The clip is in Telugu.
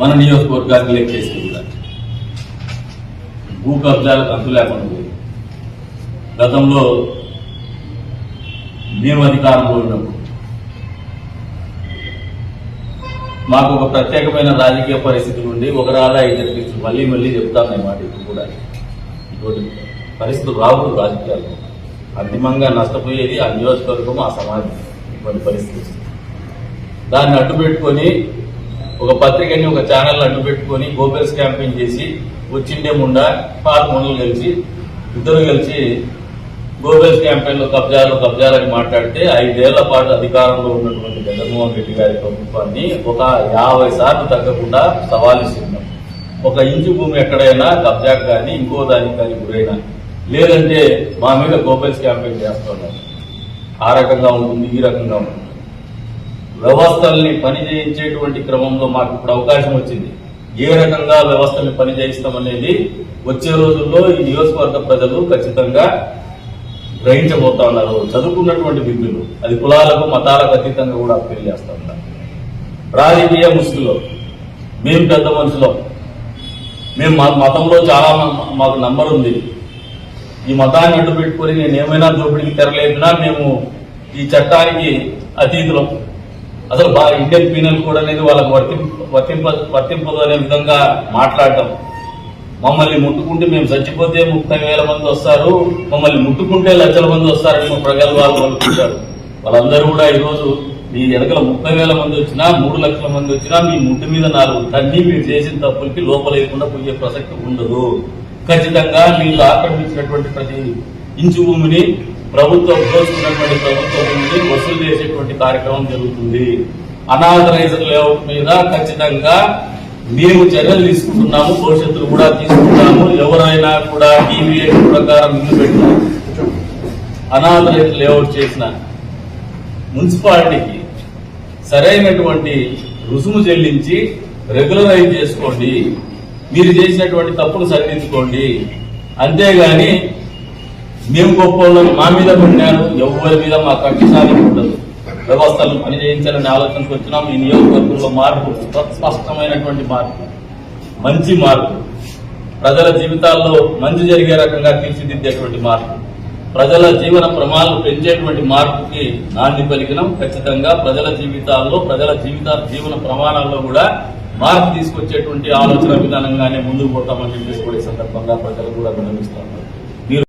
మన నియోజకవర్గానికి లెక్కేసి కూడా. భూ కబ్జాలకు అంతు లేకుండా పోయింది. గతంలో మేము అధికారంలో ఉన్నప్పుడు మాకు ఒక ప్రత్యేకమైన రాజకీయ పరిస్థితులు ఉండి ఒక రాదా ఇద్దరు తీసుకు మళ్ళీ మళ్ళీ చెప్తాను ఈ మాట ఇప్పుడు కూడా. ఇటువంటి పరిస్థితులు రావు రాజకీయాల్లో. అంతిమంగా నష్టపోయేది ఆ నియోజకవర్గం ఆ సమాజం. ఇటువంటి పరిస్థితి. దాన్ని అడ్డు పెట్టుకొని ఒక పత్రికని ఒక ఛానల్ అడ్డు పెట్టుకొని గోబెల్స్ క్యాంపెయిన్ చేసి వచ్చిండే ముండా పాత మునులు కలిసి ఇద్దరు కలిసి గోబెల్స్ క్యాంపెయిన్లో కబ్జాలు కబ్జాలని మాట్లాడితే ఐదేళ్ళ పాటు అధికారంలో ఉన్నటువంటి జగన్మోహన్ రెడ్డి గారి ప్రభుత్వాన్ని ఒక యాభై సార్లు తగ్గకుండా సవాలిస్తున్నాం ఒక ఇంచు భూమి ఎక్కడైనా కబ్జాకు కానీ ఇంకో దానికి కానీ గురైనా లేదంటే మా మీద గోబెల్స్ క్యాంపెయిన్ చేస్తున్నాం ఆ రకంగా ఉంటుంది ఈ రకంగా ఉంటుంది. వ్యవస్థల్ని పని చేయించేటువంటి క్రమంలో మాకు ఇప్పుడు అవకాశం వచ్చింది. ఏ రకంగా వ్యవస్థల్ని పని చేయిస్తామనేది వచ్చే రోజుల్లో ఈ నియోజకవర్గ ప్రజలు ఖచ్చితంగా గ్రహించబోతా ఉన్నారు. చదువుకున్నటువంటి విద్యులు అది కులాలకు మతాలకు అతీతంగా కూడా అప్పీల్ చేస్తా ఉన్నారు. రాజకీయ ముసుగులో మేము పెద్ద మనుషులం. మేము మా మతంలో చాలా మాకు నంబర్ ఉంది. ఈ మతాన్ని అడ్డు పెట్టుకొని నేను ఏమైనా దోపిడికి తెరలేపినా మేము ఈ చట్టానికి అతీతులం. అసలు బా ఇండియన్ పీనల్ కోడ్ అనేది వాళ్ళకు వర్తింప వర్తింప వర్తింపదు అనే విధంగా మాట్లాడటం మమ్మల్ని ముట్టుకుంటే మేము చచ్చిపోతే ముప్పై వేల మంది వస్తారు. మమ్మల్ని ముట్టుకుంటే లక్షల మంది వస్తారని మా ప్రగల్భాలు అనుకుంటారు. వాళ్ళందరూ కూడా ఈరోజు మీ వెనకల ముప్పై వేల మంది వచ్చినా మూడు లక్షల మంది వచ్చినా మీ ముట్టు మీద నాలుగు తన్ని మీరు చేసిన తప్పులకి లోపలేకుండా పోయే ప్రసక్తి ఉండదు. ఖచ్చితంగా మీరు ఆక్రమించినటువంటి ప్రతి ఇంచు భూమిని ప్రభుత్వం దోచుకున్నటువంటి ప్రభుత్వం నుండి వసూలు చేసేటువంటి కార్యక్రమం జరుగుతుంది. అనాథరైజర్ లేఅవుట్ మీద ఖచ్చితంగా మేము చర్యలు తీసుకుంటున్నాము భవిష్యత్తులో కూడా తీసుకుంటాము. ఎవరైనా కూడా ఈవీఎం ప్రకారం ఇల్లు పెట్టిన అనాథరైజర్ లేఅవుట్ చేసిన మున్సిపాలిటీకి సరైనటువంటి రుసుము చెల్లించి రెగ్యులరైజ్ చేసుకోండి. మీరు చేసినటువంటి తప్పులు సరిదిద్దుకోండి. అంతేగాని మేము గొప్ప మా మీద కొన్నారు ఎవరి మీద మా కక్ష ఉండదు. వ్యవస్థలు పని చేయించాలనే ఆలోచనకు వచ్చినాం ఈ నియోజకవర్గంలో మార్పు స్పష్టమైనటువంటి మార్పు మంచి మార్పు. ప్రజల జీవితాల్లో మంచి జరిగే రకంగా తీర్చిదిద్దేటువంటి మార్పు. ప్రజల జీవన ప్రమాణాలు పెంచేటువంటి మార్పుకి నాంది పలికినాం. ఖచ్చితంగా ప్రజల జీవితాల్లో ప్రజల జీవిత జీవన ప్రమాణాల్లో కూడా మార్పు తీసుకొచ్చేటువంటి ఆలోచన విధానంగానే ముందుకు పోతామని చెప్పేసి కూడా ఈ సందర్భంగా ప్రజలు కూడా విన్నవిస్తున్నారు